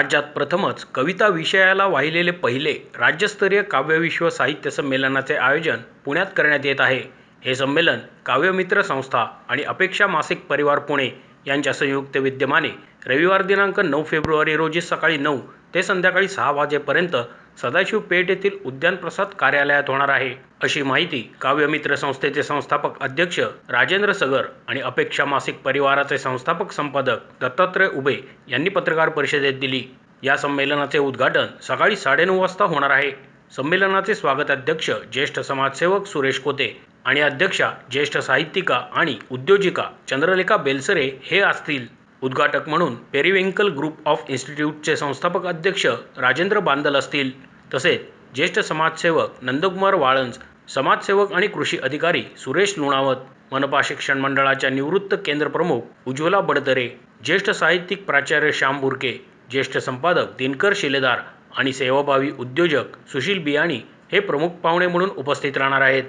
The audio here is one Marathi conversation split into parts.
राज्यात प्रथमच कविता विषयाला वाहिलेले पहिले राज्यस्तरीय काव्यविश्व साहित्य संमेलनाचे आयोजन पुण्यात करण्यात येत आहे. हे संमेलन काव्यमित्र संस्था आणि अपेक्षा मासिक परिवार पुणे यांच्या संयुक्त विद्यमाने रविवार दिनांक नऊ फेब्रुवारी रोजी सकाळी नऊ ते संध्याकाळी सहा वाजेपर्यंत सदाशिव पेठ येथील उद्यानप्रसाद कार्यालयात होणार आहे. अशी माहिती काव्यमित्र संस्थेचे संस्थापक अध्यक्ष राजेंद्र सगर आणि अपेक्षा मासिक परिवाराचे संस्थापक संपादक दत्तात्रय उभे यांनी पत्रकार परिषदेत दिली. या संमेलनाचे उद्घाटन सकाळी साडेनऊ वाजता होणार आहे. संमेलनाचे स्वागत अध्यक्ष ज्येष्ठ समाजसेवक सुरेश कोते आणि अध्यक्षा ज्येष्ठ साहित्यिका आणि उद्योजिका चंद्रलेखा बेलसरे हे असतील. उद्घाटक म्हणून पेरिवेंकल ग्रुप ऑफ इन्स्टिट्यूटचे संस्थापक अध्यक्ष राजेंद्र बांदल असतील. तसेच ज्येष्ठ समाजसेवक नंदकुमार वाळंज समाजसेवक आणि कृषी अधिकारी सुरेश लुणावत मनपा शिक्षण मंडळाच्या निवृत्त केंद्र प्रमुख उज्ज्वला बडतरे ज्येष्ठ साहित्यिक प्राचार्य श्याम बुरके ज्येष्ठ संपादक दिनकर शिलेदार आणि सेवाभावी उद्योजक सुशील बियाणी हे प्रमुख पाहुणे म्हणून उपस्थित राहणार आहेत.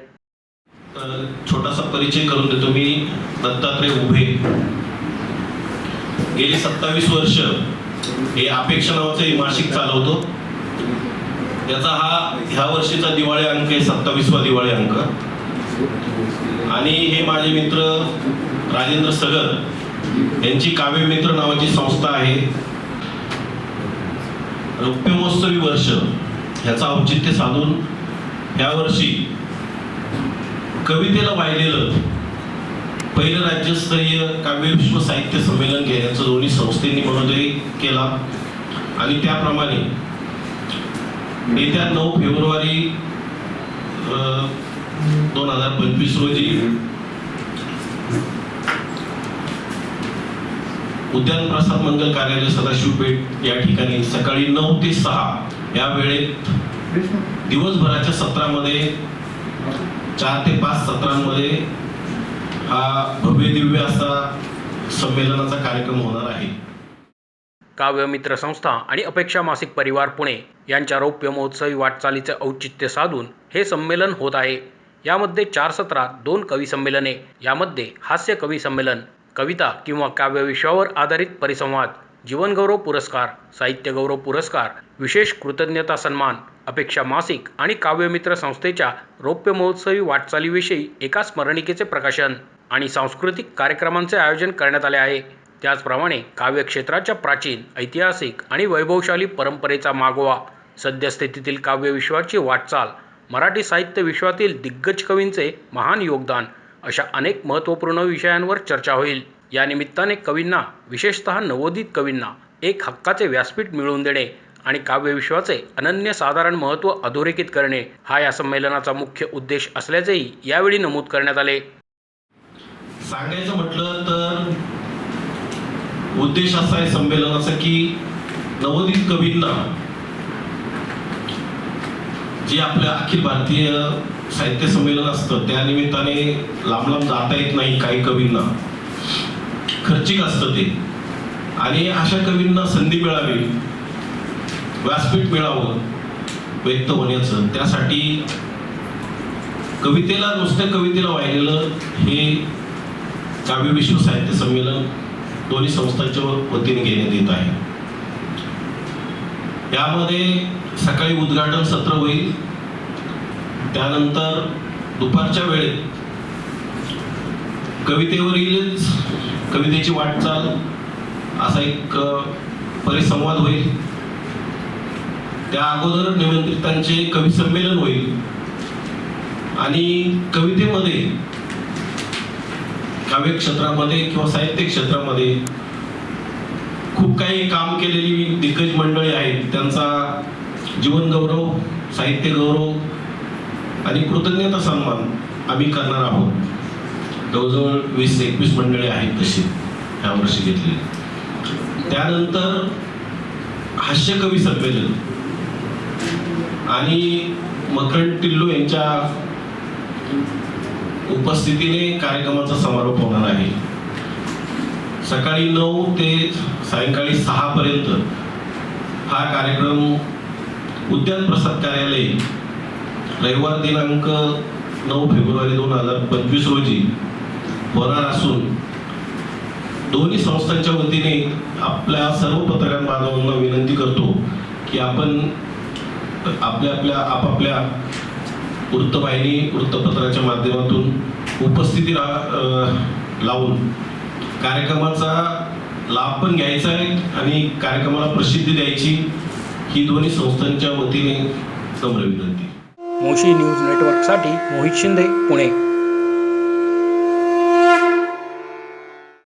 छोटासा परिचय करून देतो. मी दत्तात्रय उभे. गेली सत्तावीस वर्ष हे अपेक्षा नावाचं मासिक चालवतो. याचा हा ह्या वर्षीचा दिवाळी अंक आहे सत्तावीसवा दिवाळी अंक. आणि हे माझे मित्र राजेंद्र सगर यांची काव्य मित्र नावाची संस्था आहे. रौप्यमहोत्सवी वर्ष ह्याचा औचित्य साधून ह्या वर्षी कवितेला वाहिलेलं पहिलं राज्यस्तरीय काव्यविश्व साहित्य संमेलन घेण्याचं दोन्ही संस्थेंनी मनोदय केला. आणि त्याप्रमाणे येत्या नऊ फेब्रुवारी दोन हजार पंचवीस रोजी उद्यान प्रसाद मंगल कार्यालय सदाशिव पेठ या ठिकाणी सकाळी नऊ ते सहा या वेळेत दिवसभराच्या सत्रामध्ये चार ते पाच सत्रांमध्ये हा भव्य दिव्य असा संमेलनाचा कार्यक्रम होणार आहे. काव्यमित्र संस्था आणि अपेक्षा मासिक परिवार पुणे यांच्या रौप्य महोत्सवी वाटचालीचं औचित्य साधून हे संमेलन होत आहे. यामध्ये चार सत्रात दोन कवी संमेलने यामध्ये हास्य कवी संमेलन कविता किंवा काव्यविश्वावर आधारित परिसंवाद जीवनगौरव पुरस्कार साहित्यगौरव पुरस्कार विशेष कृतज्ञता सन्मान अपेक्षा मासिक आणि काव्यमित्र संस्थेच्या रौप्य महोत्सवी वाटचालीविषयी एका स्मरणिकेचे प्रकाशन आणि सांस्कृतिक कार्यक्रमांचे आयोजन करण्यात आले आहे. त्याचप्रमाणे काव्यक्षेत्राच्या प्राचीन ऐतिहासिक आणि वैभवशाली परंपरेचा मागोवा सद्यस्थितीतील काव्यविश्वाची वाटचाल मराठी साहित्य विश्वातील दिग्गज कवींचे महान योगदान अशा अनेक महत्त्वपूर्ण विषयांवर चर्चा होईल. या निमित्ताने कवींना विशेषतः नवोदित कवींना एक हक्काचे व्यासपीठ मिळवून देणे आणि काव्यविश्वाचे अनन्यसाधारण महत्त्व अधोरेखित करणे हा या संमेलनाचा मुख्य उद्देश असल्याचेही यावेळी नमूद करण्यात आले. सांगायचं म्हटलं तर उद्देश असा आहे संमेलनाचा की नवोदित कवींना जे आपल्या अखिल भारतीय साहित्य संमेलन असतं त्या निमित्ताने लांब लांब जाता येत नाही काही कवींना. खर्चिक असतं ते. आणि अशा कवींना संधी मिळावी व्यासपीठ मिळावं व्यक्त होण्याचं. त्यासाठी कवितेला नुसत्या कवितेला वाहिलेलं हे काव्य विश्व साहित्य संमेलन दोन्ही संस्थांच्या वतीने घेण्यात येत आहे. यामध्ये सकाळी उद्घाटन सत्र होईल. त्यानंतर दुपारच्या वेळेत कवितेवरीलच कवितेची वाटचाल असा एक परिसंवाद होईल. त्या अगोदर निमंत्रितांचे कवी संमेलन होईल. आणि कवितेमध्ये काव्य क्षेत्रामध्ये किंवा साहित्य क्षेत्रामध्ये खूप काही काम केलेली दिग्गज मंडळी आहेत. त्यांचा जीवन गौरव साहित्य गौरव आणि कृतज्ञता सन्मान आम्ही करणार आहोत. जवळजवळ वीस एकवीस मंडळी आहेत तशी ह्या वर्षी घेतली त्यानंतर हास्य कवी संमेलन आणि मकरंद टिल्लो यांच्या उपस्थितीने कार्यक्रमाचा समारोप होणार आहे. सकाळी नऊ ते सायंकाळी सहा पर्यंत हा कार्यक्रम उद्यान प्रसाद कार्यालय रविवार दिनांक नऊ फेब्रुवारी दोन हजार पंचवीस रोजी होणार असून दोन्ही संस्थांच्या वतीने आपल्या सर्व पत्रकार बांधवांना विनंती करतो की आपण आपल्या आपल्या आपापल्या वृत्तवाहिनी वृत्तपत्राच्या माध्यमातून उपस्थिती रा- लावून कार्यक्रमाचा लाभ पण घ्यायचा आहे आणि कार्यक्रमाला प्रसिद्धी द्यायची ही दोन्ही संस्थांच्या वतीने नम्र विनंती मोशी न्यूज नेटवर्कसाठी मोहित शिंदे पुणे.